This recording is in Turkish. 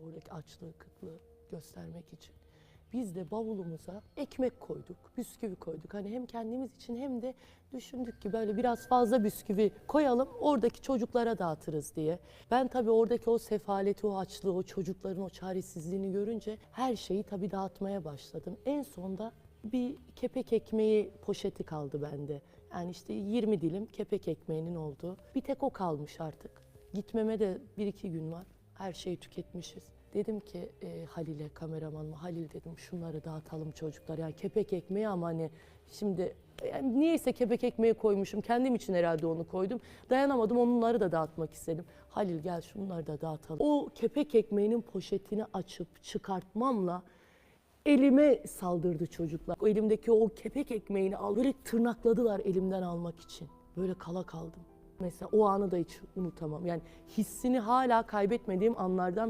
İşte oradaki açlığı, kıtlığı göstermek için. Biz de bavulumuza ekmek koyduk, bisküvi koyduk. Hani hem kendimiz için hem de düşündük ki böyle biraz fazla bisküvi koyalım oradaki çocuklara dağıtırız diye. Ben tabii oradaki o sefaleti, o açlığı, o çocukların o çaresizliğini görünce her şeyi tabii dağıtmaya başladım. En sonda bir kepek ekmeği poşeti kaldı bende. Yani işte 20 dilim kepek ekmeğinin olduğu. Bir tek o kalmış artık. Gitmeme de bir iki gün var. Her şeyi tüketmişiz. Dedim ki e, Halil'e, kameramanıma, Halil dedim şunları dağıtalım çocuklar. Yani kepek ekmeği ama hani şimdi yani niyeyse kepek ekmeği koymuşum. Kendim için herhalde onu koydum. Dayanamadım onları da dağıtmak istedim. Halil gel şunları da dağıtalım. O kepek ekmeğinin poşetini açıp çıkartmamla elime saldırdı çocuklar. O elimdeki o kepek ekmeğini al, böyle tırnakladılar elimden almak için. Böyle kala kaldım. Mesela o anı da hiç unutamam. Yani hissini hala kaybetmediğim anlardan bir